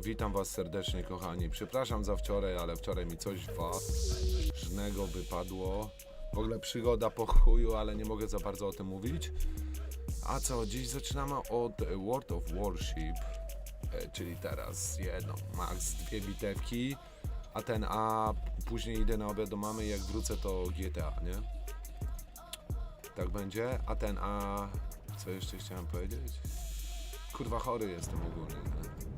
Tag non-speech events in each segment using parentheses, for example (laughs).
Witam was serdecznie kochani. Przepraszam za wczoraj, ale wczoraj mi coś ważnego wypadło. W ogóle przygoda po chuju, ale nie mogę za bardzo o tym mówić. A co, dziś zaczynamy od World of Warship, e, czyli teraz jedną, max dwie bitewki, a ten, a później idę na obiad do mamy jak wrócę to GTA, nie? Tak będzie, a ten, a co jeszcze chciałem powiedzieć? Kurwa chory jestem ogólnie, nie?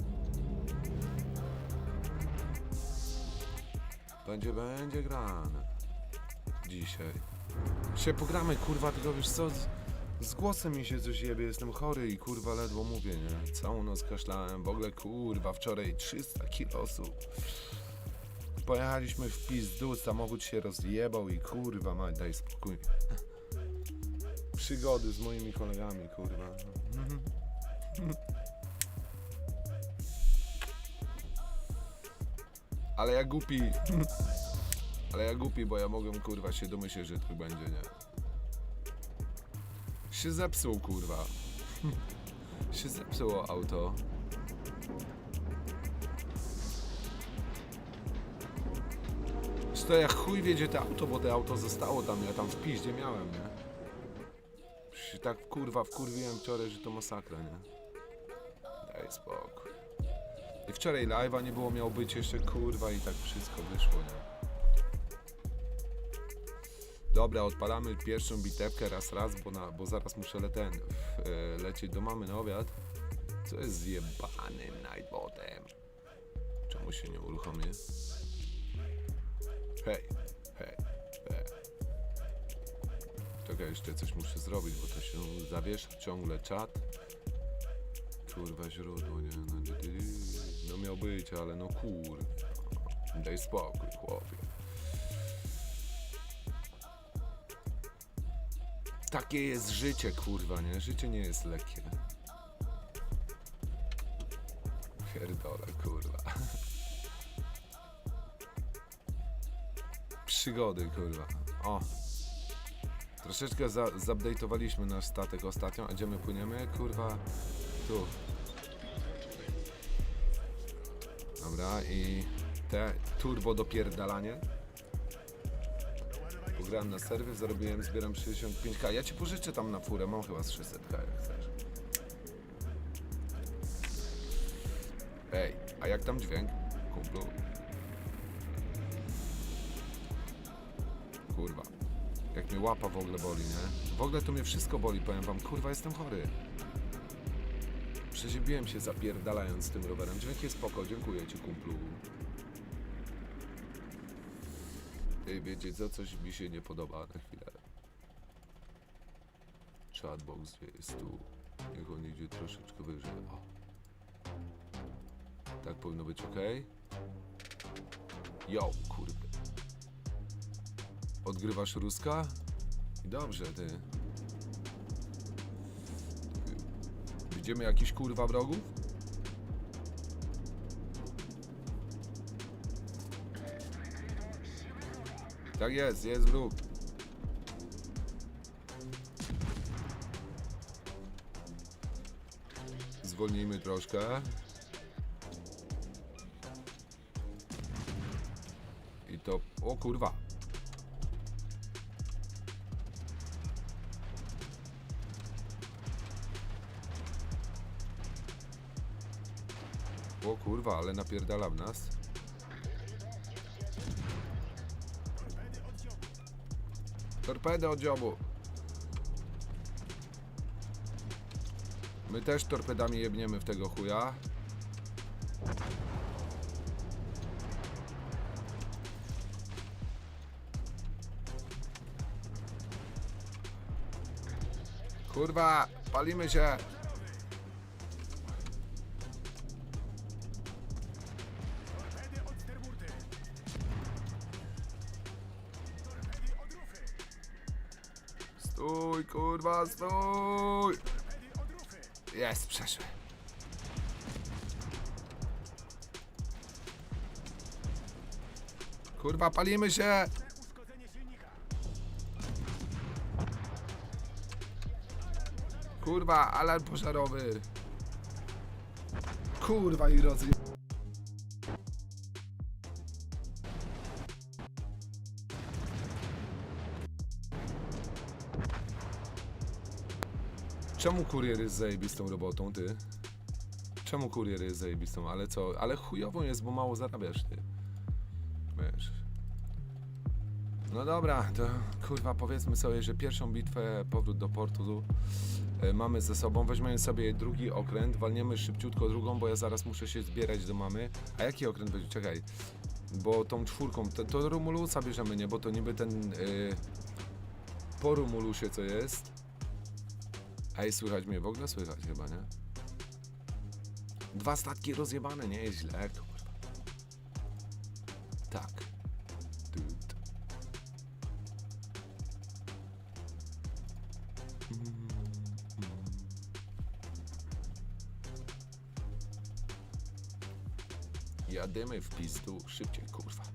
Będzie, będzie grane. Dzisiaj. Dzisiaj pogramy, kurwa, tylko wiesz co, z, z głosem mi się coś jebie, jestem chory i kurwa ledwo mówię, nie? Całą noc kaszlałem, w ogóle kurwa, wczoraj 300 kilosów. Pojechaliśmy w pizdu, samochód się rozjebał i kurwa, mać, daj spokój. Przygody z moimi kolegami, kurwa. Ale ja głupi. (laughs) Ale ja głupi, bo ja mogłem kurwa się domyśleć, że tak będzie, nie? Się zepsuł kurwa. (laughs) się zepsuło auto. To jak chuj wiedzie to auto, bo to auto zostało tam, ja tam w piździe miałem, nie? Się tak kurwa wkurwiłem wczoraj, że to masakra, nie? Daj spokój. Wczoraj live'a nie było, miał być jeszcze kurwa i tak wszystko wyszło, nie? Dobra, odpalamy pierwszą bitewkę raz, raz, bo, na, bo zaraz muszę le ten, w, e, lecieć do mamy na obiad. Co jest zjebanym nightbotem? Czemu się nie uruchomi? Hej, hej, hej. Czekaj, jeszcze coś muszę zrobić, bo to się zawiesza ciągle czat. Kurwa źródło, nie? No miał być, ale no kur... Daj spokój, chłopie. Takie jest życie, kurwa, nie? Życie nie jest lekkie. Pierdolę, kurwa. Przygody, kurwa. O. Troszeczkę za, zupdate'owaliśmy nasz statek ostatnio, a gdzie my płyniemy? Kurwa, tu. Dobra, i te turbo dopierdalanie. Pograłem na serwie, zarobiłem, zbieram 65k. Ja ci pożyczę tam na furę, mam chyba z 600k jak chcesz. Ej, a jak tam dźwięk, kumplu? Kurwa. Jak mnie łapa w ogóle boli, nie? W ogóle to mnie wszystko boli, powiem wam. Kurwa, jestem chory. Przeziębiłem się zapierdalając tym rowerem. Dźwięk jest spoko, dziękuję ci kumplu. Ej, wiecie co? Coś mi się nie podoba na chwilę. Chatbox jest tu. Niech on idzie troszeczkę wyżej. O. Tak powinno być ok. Jo, kurde. Odgrywasz Ruska? Dobrze, ty. Widzimy jakiś kurwa wrogów? Tak jest, jest wróg. Zwolnijmy troszkę. I to... O kurwa. Ale napierdala w nas. Torpedy od dziobu. My też torpedami jebniemy w tego chuja. Kurwa, palimy się. Stój, kurwa, stój! Jest, przeszły. Kurwa, palimy się! Kurwa, alarm pożarowy! Kurwa i rozje... Czemu kurier jest zajebistą robotą, ty? Czemu kurier jest zajebistą? Ale co? Ale chujową jest, bo mało zarabiasz, ty. Wiesz. No dobra, to kurwa powiedzmy sobie, że pierwszą bitwę, powrót do portu e, mamy ze sobą. Weźmiemy sobie drugi okręt, walniemy szybciutko drugą, bo ja zaraz muszę się zbierać do mamy. A jaki okręt będzie? Czekaj. Bo tą czwórką, to, to Romulusa bierzemy, nie? Bo to niby ten... e, po Romulusie co jest. Ej, słychać mnie? W ogóle słychać chyba, nie? Dwa statki rozjebane, nie jest źle, kurwa. Tak. Mm. Jadymy w pizdu, szybciej, kurwa.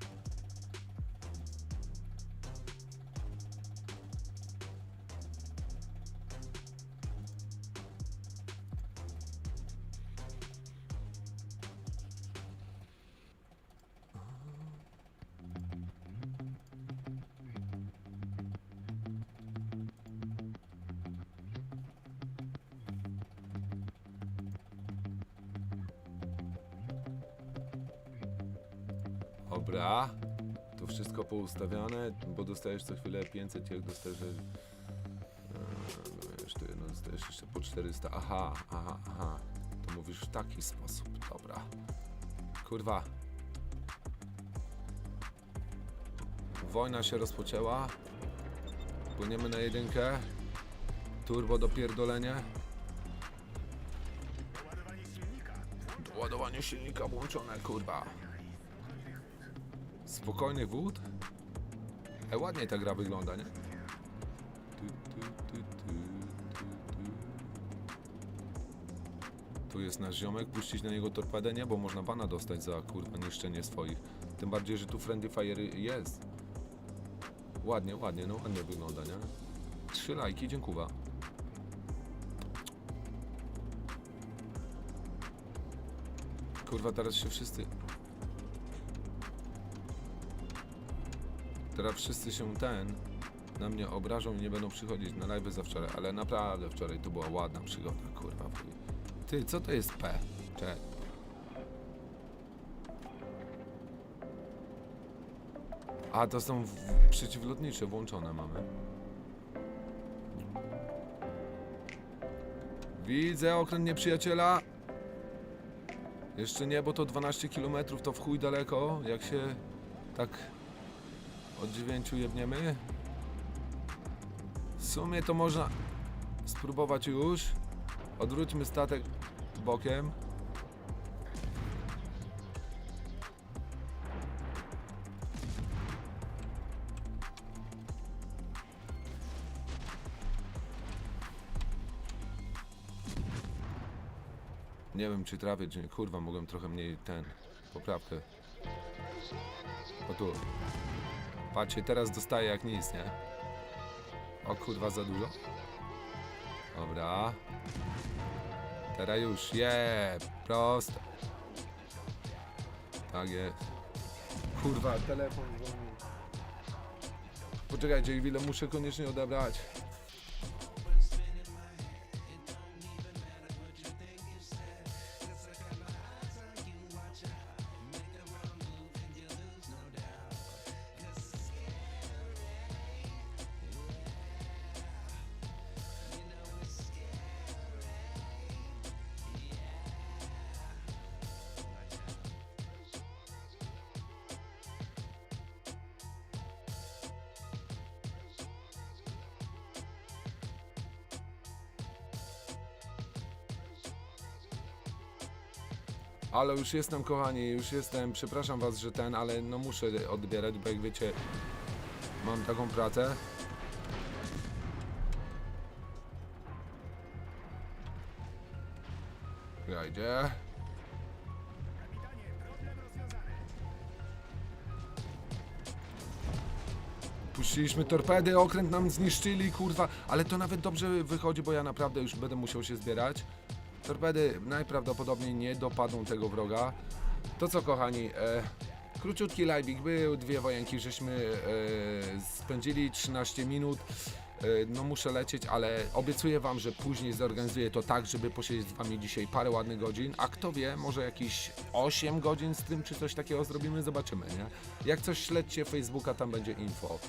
Dobra. To wszystko poustawiane, bo dostajesz co chwilę 500, jak dostajesz... Eee, tu jedno dostajesz jeszcze po 400. Aha, aha, aha. To mówisz w taki sposób. Dobra. Kurwa. Wojna się rozpoczęła. Płyniemy na jedynkę. Turbo dopierdolenie. Ładowanie silnika włączone, kurwa. Spokojny wód? E, ładnie ta gra wygląda, nie? Tu, jest nasz ziomek, puścić na niego torpedę, nie? Bo można bana dostać za kurwa niszczenie swoich. Tym bardziej, że tu Friendly Fire jest. Ładnie, ładnie, no ładnie wygląda, nie? Trzy lajki, dziękuję. Kurwa, teraz się wszyscy... Teraz wszyscy się ten na mnie obrażą i nie będą przychodzić na live za wczoraj, ale naprawdę wczoraj to była ładna przygoda, kurwa. Ty, co to jest P? Cze. A, to są przeciwlotnicze włączone mamy. Widzę okręt nieprzyjaciela. Jeszcze nie, bo to 12 km to w chuj daleko, jak się tak od dziewięciu jebniemy. W sumie to można spróbować już. Odwróćmy statek bokiem. Nie wiem czy trafię, czy nie. Kurwa, mogłem trochę mniej ten, poprawkę. O tu. Patrzcie, teraz dostaję jak nic, nie? O kurwa, za dużo? Dobra. Teraz już, je, prosto. Tak jest. Kurwa, telefon dzwoni. Poczekajcie, chwilę, muszę koniecznie odebrać. Ale już jestem, kochani, już jestem. Przepraszam was, że ten, ale no muszę odbierać, bo jak wiecie, mam taką pracę. Grajdzie. Puściliśmy torpedy, okręt nam zniszczyli, kurwa, ale to nawet dobrze wychodzi, bo ja naprawdę już będę musiał się zbierać. Torpedy najprawdopodobniej nie dopadną tego wroga. To co, kochani, e, króciutki live'ik był, dwie wojenki żeśmy e, spędzili, 13 minut. E, no muszę lecieć, ale obiecuję wam, że później zorganizuję to tak, żeby posiedzieć z wami dzisiaj parę ładnych godzin, a kto wie, może jakieś 8 godzin z tym, czy coś takiego zrobimy, zobaczymy, nie? Jak coś śledźcie Facebooka, tam będzie info.